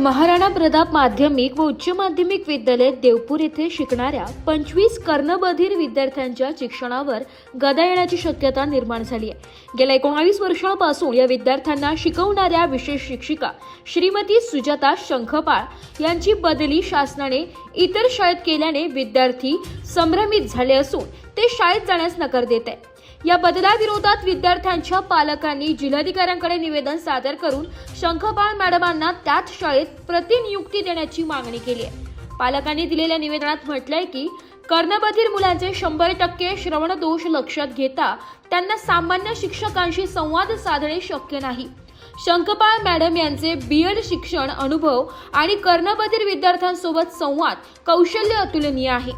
महाराणा प्रताप माध्यमिक व उच्च माध्यमिक विद्यालय देवपूर येथे शिकणाऱ्या पंचवीस कर्णबधीर विद्यार्थ्यांच्या शिक्षणावर गदा येण्याची शक्यता निर्माण झाली आहे. गेल्या एकोणावीस वर्षांपासून या विद्यार्थ्यांना शिकवणाऱ्या विशेष शिक्षिका श्रीमती सुजाता शंखपाळ यांची बदली शासनाने इतर शाळेत केल्याने विद्यार्थी संभ्रमित झाले असून ते शाळेत जाण्यास नकार देत आहे या बदलाविरोधात विद्यार्थ्यांच्या पालकांनी जिल्हाधिकाऱ्यांकडे निवेदन सादर करून शंखपाळ मॅडमांना त्याच शाळेत प्रतिनियुक्ती देण्याची मागणी केली आहे. पालकांनी दिलेल्या निवेदनात म्हटलंय की कर्णबधीर मुलांचे शंभर टक्के श्रवण दोष लक्षात घेता त्यांना सामान्य शिक्षकांशी संवाद साधणे शक्य नाही. शंखपाळ मॅडम यांचे बीएड शिक्षण अनुभव आणि कर्णबधीर विद्यार्थ्यांसोबत संवाद कौशल्य अतुलनीय आहे.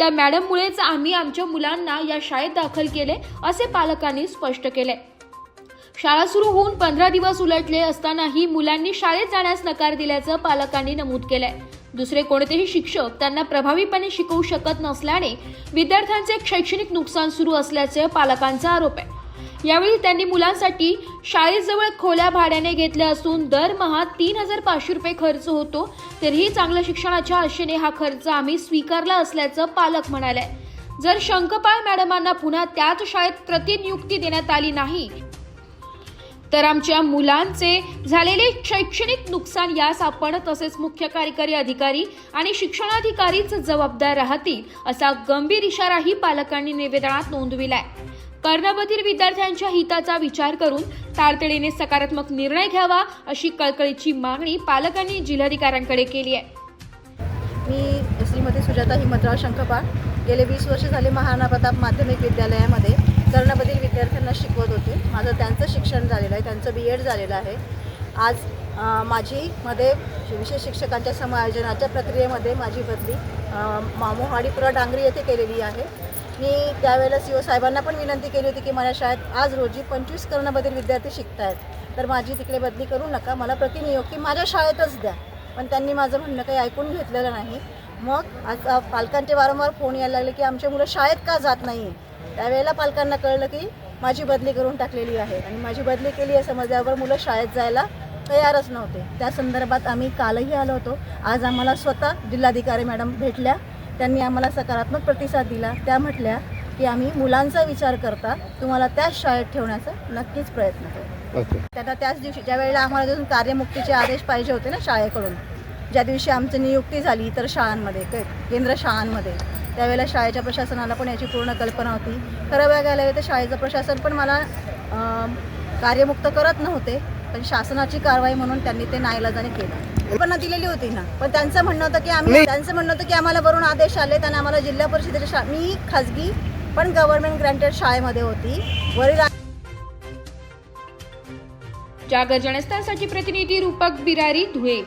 त्या मॅडममुळेच आम्ही आमच्या मुलांना या शाळेत दाखल केले असे पालकांनी स्पष्ट केले. शाळा सुरू होऊन पंधरा दिवस उलटले असतानाही मुलांनी शाळेत जाण्यास नकार दिल्याचं पालकांनी नमूद केलंय. दुसरे कोणतेही शिक्षक त्यांना प्रभावीपणे शिकवू शकत नसल्याने विद्यार्थ्यांचे शैक्षणिक नुकसान सुरू असल्याचे पालकांचा आरोप आहे. यावेळी त्यांनी मुलांसाठी शाळेजवळ खोल्या भाड्याने घेतल्या असून दरमहा तीन हजार पाचशे रुपये खर्च होतो. तरीही चांगल्या शिक्षणाच्या आशेने हा खर्च आम्ही स्वीकारला असल्याचं पालक म्हणाले. जर शंकपाळ मॅडमांना पुन्हा त्याच शाळेत प्रतिनियुक्ती देण्यात आली नाही तर आमच्या मुलांचे झालेले शैक्षणिक नुकसान यास आपण तसेच मुख्य कार्यकारी अधिकारी आणि शिक्षणाधिकारीच जबाबदार राहतील असा गंभीर इशाराही पालकांनी निवेदनात नोंदविलाय. कर्णबधीर विद्यार्थ्यांच्या हिताचा विचार करून तातडीने सकारात्मक निर्णय घ्यावा अशी कळकळीची मागणी पालकांनी जिल्हाधिकाऱ्यांकडे केली आहे. मी श्रीमती सुजाता हिमतराव शंखपाळ. गेले वीस वर्ष झाले महाराणा प्रताप माध्यमिक विद्यालयामध्ये कर्णबधीर विद्यार्थ्यांना शिकवत होते. माझं त्यांचं शिक्षण झालेलं आहे त्यांचं बी एड झालेलं आहे. आज माझी मध्ये विशेष शिक्षकांच्या समायोजनाच्या प्रक्रियेमध्ये माझी बदली अ, मामोहाडीपुरा डांगरी येथे केलेली आहे. मी त्यावेळेला सी ओ साहेबांना पण विनंती केली होती की माझ्या शाळेत आज रोजी पंचवीस कर्णबद्दल विद्यार्थी शिकत आहेत तर माझी तिकडे बदली करू नका मला प्रतिनियुक्ती माझ्या शाळेतच द्या. पण त्यांनी माझं म्हणणं काही ऐकून घेतलेलं नाही. मग आज पालकांचे वारंवार फोन यायला लागले की आमचे मुलं शाळेत का जात नाही? त्यावेळेला पालकांना कळलं की माझी बदली करून टाकलेली आहे. आणि माझी बदली केली आहे समजल्यावर मुलं शाळेत जायला तयारच नव्हते. त्या संदर्भात आम्ही कालही आलो होतो. आज आम्हाला स्वतः जिल्हाधिकारी मॅडम भेटल्या. त्यांनी आम्हाला सकारात्मक प्रतिसाद दिला. त्या म्हटल्या की आम्ही मुलांचा विचार करता तुम्हाला त्याच शाळेत ठेवण्याचा नक्कीच प्रयत्न करू. त्यांना त्याच दिवशी ज्या वेळेला आम्हाला अजून कार्यमुक्तीचे आदेश पाहिजे होते ना शाळेकडून ज्या दिवशी आमची नियुक्ती झाली इतर शाळांमध्ये केंद्र शाळांमध्ये त्यावेळेला शाळेच्या प्रशासनाला पण याची पूर्ण कल्पना होती. खरं बघायला गेलं तर शाळेचं प्रशासन पण मला कार्यमुक्त करत नव्हते. पण शासनाची कारवाई म्हणून त्यांनी ते नाईलाजाने केलं. पण दिलेली होती ना. पण त्यांचं म्हणणं होतं की आम्ही त्यांचं म्हणणं होतं की आम्हाला वरून आदेश आले आणि आम्हाला जिल्हा परिषदेच्या शा मी खाजगी पण गव्हर्नमेंट ग्रँटेड शाळेमध्ये होती. वरील जागर जनस्थानसाठी प्रतिनिधी रूपक बिरारी धुळे.